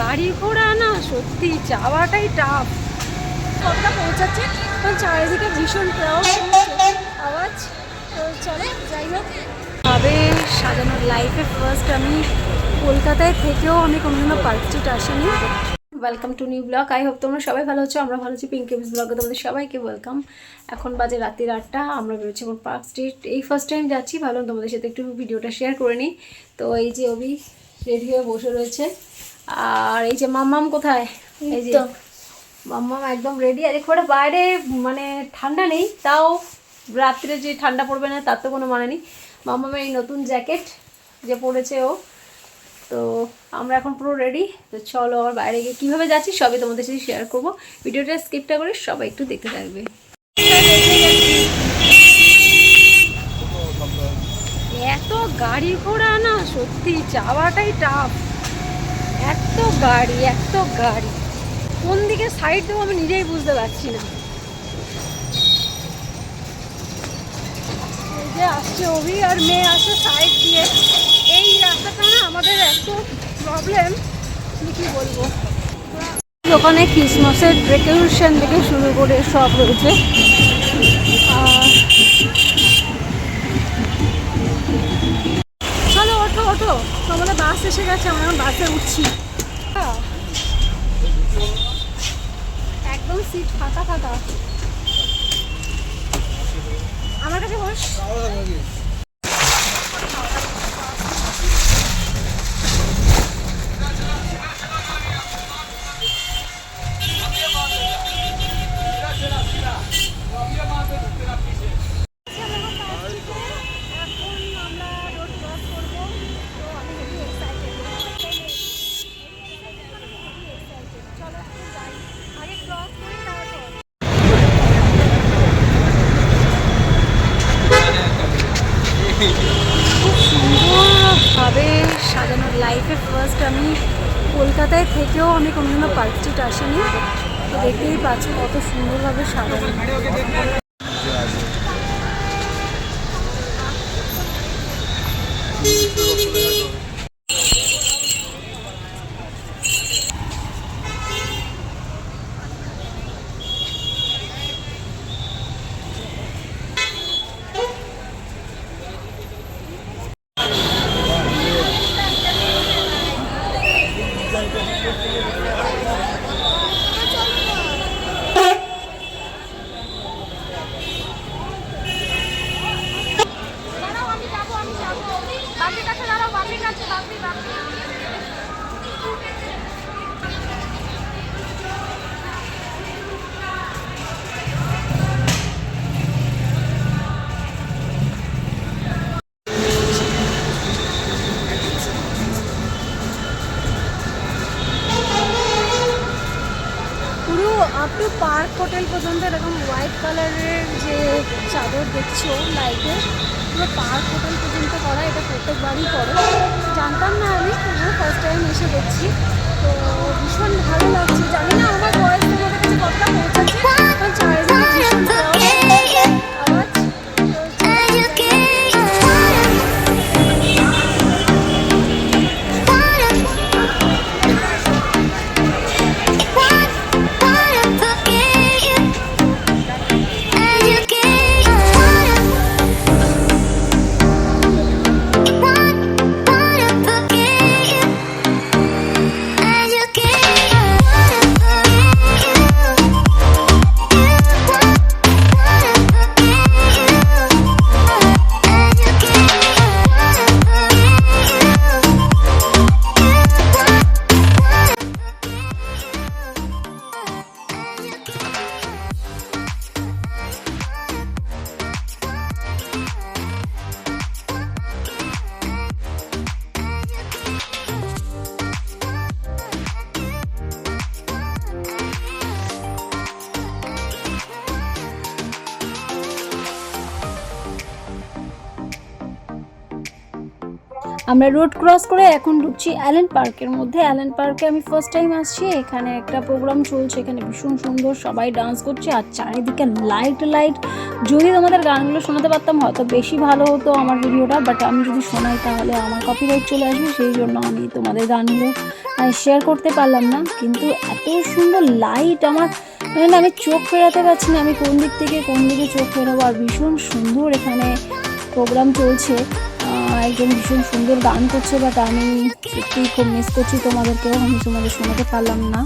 গাড়ি ঘোড়া না, সত্যি যাওয়াটাই টাফ কতটা পৌঁছাচ্ছে, কারণ চারিদিকে ভীষণ আওয়াজ চলো, যাই হোক। তবে সাজানোর লাইফে ফার্স্ট আমি কলকাতায় থেকেও আমি কোনোদিনও পার্ক স্ট্রিট আসিনি। Welcome to new blog I hope তোমরা সবাই ভালো আছো। আমরা ভালো আছি পিঙ্ক কেবিস ব্লগে তোমাদের সবাইকে ওয়েলকাম এখন বাজে রাত্রির আটটা। আমরা বেরোচ্ছি এখন পার্ক স্ট্রিট এই ফার্স্ট টাইম যাচ্ছি। ভালো তোমাদের সাথে একটু ভিডিওটা শেয়ার করে নিই। তো এই যে অভি রেডি হয়ে বসে রয়েছে। আর এই যে মাম্মাম কোথায়? এই যে মাম্মাম একদম রেডি আর খুব বাইরে মানে ঠান্ডা নেই তাও রাত্রে যে ঠান্ডা পড়বে না তার তো কোনো মানে নেই। মাম্মামের এই নতুন জ্যাকেট যে পরেছে ও। তো আমরা এখন পুরো রেডি তো চলো আবার বাইরে গিয়ে কীভাবে যাচ্ছি সবই তোমাদের সাথে শেয়ার করব। ভিডিওটা স্কিপটা করে সবাই একটু দেখতে থাকবে। এত গাড়ি ঘোড়া না সত্যি যাওয়াটাই টাফ এত গাড়ি এত গাড়ি। কোন দিকে সাইড দেবো আমি নিজেই বুঝতে পারছি না। যে আসছে অভি আর মেয়ে আসছে সাইড দিয়ে। এই রাস্তাটা না আমাদের এত প্রবলেম কি বলব? দোকানে ক্রিসমাসের ডেকোরেশন থেকে শুরু করে সব রয়েছে। বাস এসে গেছে আমরা এখন বাসে উঠছি। একদম সিট ফাঁকা ফাঁকা। আমার কাছে বস। কলকাতায় থেকেও আমি কোনোদিনও পার্ক স্ট্রিট আসিনি। তো দেখতেই পাচ্ছি কত সুন্দরভাবে সাজানো দাঁড়াও আমি যাব আমি যাব বাপির কাছে দাঁড়াও বাপির কাছে বাপি বাপি পুরো আপ টু পার্ক হোটেল পর্যন্ত এরকম হোয়াইট কালারের যে চাদর দেখছ লাইটের পুরো পার্ক হোটেল পর্যন্ত করা এটা প্রত্যেকবারই করে। জানতাম না আমি তবুও ফার্স্ট টাইম এসে দেখছি। তো ভীষণ ভালো লাগছে। জানি না আমার বয়স তোমাদের কাছে কতটা পৌঁছাচ্ছে আমরা রোড ক্রস করে এখন ঢুকছি অ্যালেন পার্কের মধ্যে। অ্যালেন পার্কে আমি ফার্স্ট টাইম আসছি। এখানে একটা প্রোগ্রাম চলছে, এখানে ভীষণ সুন্দর, সবাই ডান্স করছে আর চারিদিকে লাইট লাইট যদি তোমাদের গানগুলো শোনাতে পারতাম, হয়তো বেশি ভালো হতো আমার ভিডিওটা বাট আমি যদি শোনাই তাহলে আমার কপিরাইট চলে আসবে, সেই জন্য আমি তোমাদের গানগুলো শেয়ার করতে পারলাম না। কিন্তু এত সুন্দর লাইট আমার মানে আমি চোখ ফেরাতে পারছি না, আমি কোন দিক থেকে কোন দিকে চোখ ফেরাবো, আর ভীষণ সুন্দর এখানে প্রোগ্রাম চলছে। একজন ভীষণ সুন্দর গান করছে বাট আমি সত্যিই খুব মিস করছি তোমাদেরকেও। আমি তোমাদের শোনাতে পারলাম না।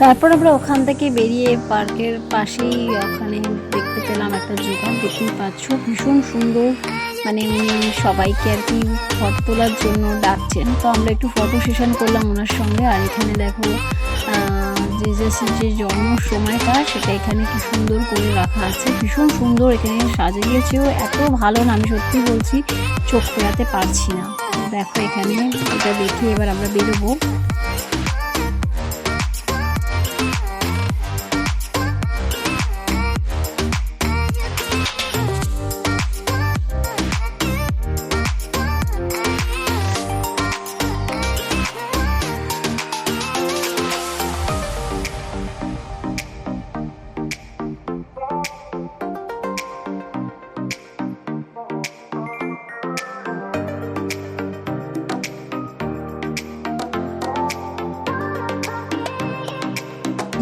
তারপর আমরা ওখান থেকে বেরিয়ে পার্কের পাশেই ওখানে দেখতে পেলাম একটা দোকান দেখতেই পাচ্ছ, ভীষণ সুন্দর। মানে উনি সবাইকে আর কি ফটো তোলার জন্য ডাকছেন। তো আমরা একটু ফটো সেশন করলাম ওনার সঙ্গে, আর এখানে দেখো যে যে জন্ম সময়টা, সেটা এখানে কি সুন্দর করে রাখা আছে। ভীষণ সুন্দর এখানে সাজিয়েছেও, এত ভালো না, আমি সত্যি বলছি, চোখ ফেরাতে পারছি না। দেখো এখানে, এটা দেখে এবার আমরা বেরোবো।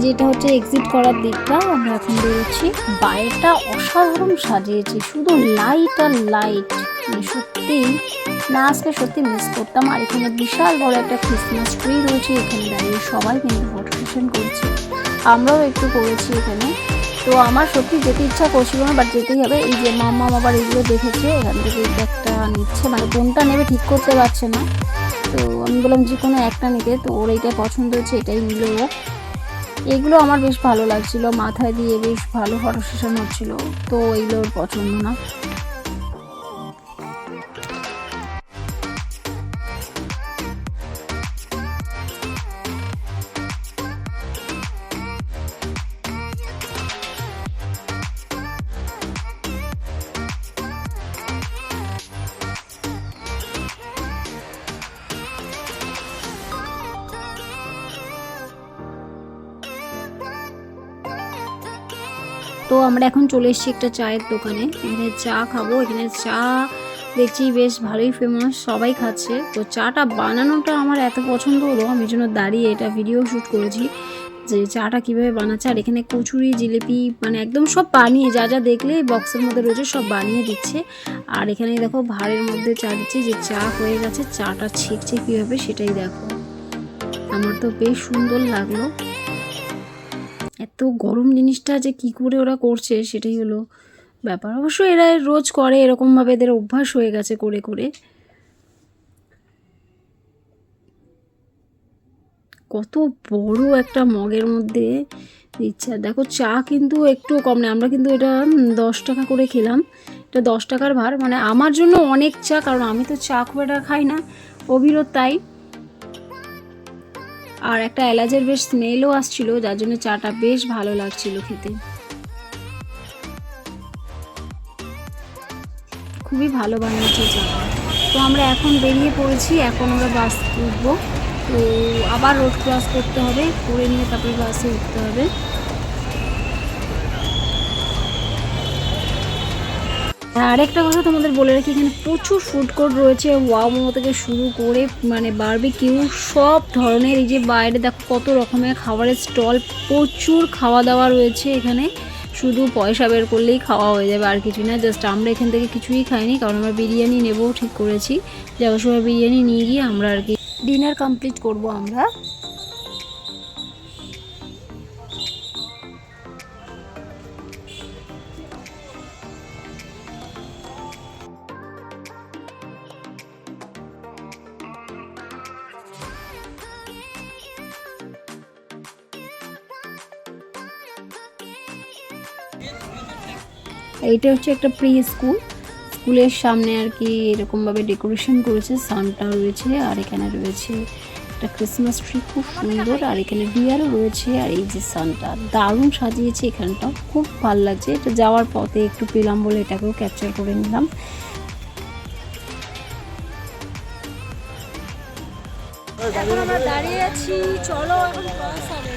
যেটা হচ্ছে এক্সিট করার দিকটা। আমরা এখন বেরোচ্ছি। বাইরেটা অসাধারণ সাজিয়েছি। শুধু লাইট আর লাইট সত্যি, না, আজকে সত্যি মিস করতাম। আর এখানে বিশাল বড় একটা ক্রিসমাস ট্রি রয়েছে। এখানে দাঁড়িয়ে সবাই কিন্তু ফটো করছে। আমরাও একটু করেছি এখানে। তো আমার সত্যি যেতে ইচ্ছা করছিল না বাট যেতেই হবে। এই যে মাম্মা আবার এগুলো দেখেছে, এখান থেকে একটা নিচ্ছে। মানে কোনটা নেবে ঠিক করতে পারছে না। তো আমি বললাম যে কোনো একটা নিতে। তো ওর এইটা পছন্দ হয়েছে, এটাই নিল ও। এগুলো আমার বেশ ভালো লাগছিল। মাথায় দিয়ে বেশ ভালো ফটো সেশন হচ্ছিল। তো এগুলোর পছন্দ না। আমরা এখন চলে এসেছি একটা চায়ের দোকানে। এখানে চা খাব। এখানে চা দেখছি বেশ ভালোই ফেমাস সবাই খাচ্ছে। তো চাটা বানানোটা আমার এত পছন্দ হলো, আমি জন্য দাঁড়িয়ে এটা ভিডিও শ্যুট করেছি যে চাটা কীভাবে বানাচ্ছে। আর এখানে কচুরি, জিলিপি মানে একদম সব বানিয়ে, যা যা দেখলে বক্সের মধ্যে রয়েছে সব বানিয়ে দিচ্ছে। আর এখানে দেখো ভাঁড়ের মধ্যে চা দিচ্ছে যে চা হয়ে গেছে, চাটা ছিটছে কীভাবে সেটাই দেখো। আমার তো বেশ সুন্দর লাগল। এত গরম জিনিসটা যে কি করে ওরা করছে সেটাই হলো ব্যাপার। অবশ্য এরা রোজ করে, এরকমভাবে এদের অভ্যাস হয়ে গেছে করে করে। কত বড় একটা মগের মধ্যে আর দেখো চা কিন্তু একটু কম নেই, আমরা কিন্তু এটা দশ টাকা করে খেলাম। এটা দশ টাকার ভার। মানে আমার জন্য অনেক চা, কারণ আমি তো চা খুব একটা খাই না। অবিরত তাই। আর একটা এলাচের বেশ স্মেলও আসছিল, যার জন্য চাটা বেশ ভালো লাগছিল খেতে। খুবই ভালো বানিয়েছে চা। তো আমরা এখন বেরিয়ে পড়েছি, এখন আমরা বাস উঠবো। তো আবার রোড ক্রস করতে হবে, করে নিয়ে তারপরে বাসে উঠতে হবে। আর আরেকটা কথা তোমাদের বলে রাখি, এখানে প্রচুর ফুড কোর্ট রয়েছে। ওয়াও থেকে শুরু করে মানে বারবিকিউ সব ধরনের, এই যে বাইরে দেখো কত রকমের খাবারের স্টল প্রচুর খাওয়া দাওয়া রয়েছে এখানে। শুধু পয়সা বের করলেই খাওয়া হয়ে যাবে, আর কিছু না জাস্ট আমরা এখান থেকে কিছুই খাইনি, কারণ আমরা বিরিয়ানি নেবও ঠিক করেছি। যাওয়ার সময় বিরিয়ানি নিয়ে গিয়ে আমরা আর কি ডিনার কমপ্লিট করব আমরা। এইটা হচ্ছে একটা প্রি স্কুল স্কুলের সামনে আর কি এরকমভাবে ডেকোরেশন করেছে সানটা রয়েছে আর এখানে রয়েছে একটা ক্রিসমাস ট্রি খুব সুন্দর আর এখানে ডিয়ারও রয়েছে আর এই যে সানটা দারুণ সাজিয়েছে এখানটাও খুব ভালো লাগছে। এটা যাওয়ার পথে একটু পেলাম বলে এটাকেও ক্যাপচার করে নিলাম। এখন আমরা দাঁড়িয়ে আছি চলো এখন ক্রস হবে।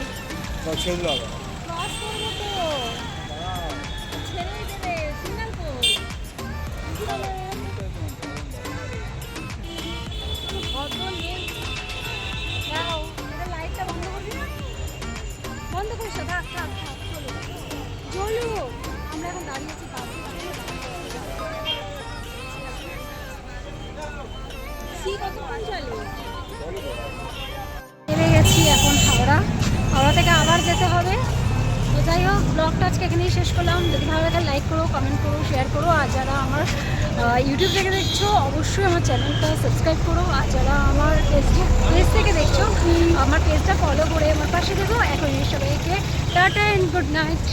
ভালো লাগে লাইক করো কমেন্ট করো শেয়ার করো। আর যারা আমার ইউটিউব থেকে দেখছ অবশ্যই আমার চ্যানেলটা সাবস্ক্রাইব করো। আর যারা আমার ফেসবুক পেজ থেকে দেখছ আমার পেজটা ফলো করে আমার পাশে দেখো এখন এই সবাইকে টাটা অ্যান্ড গুড নাইট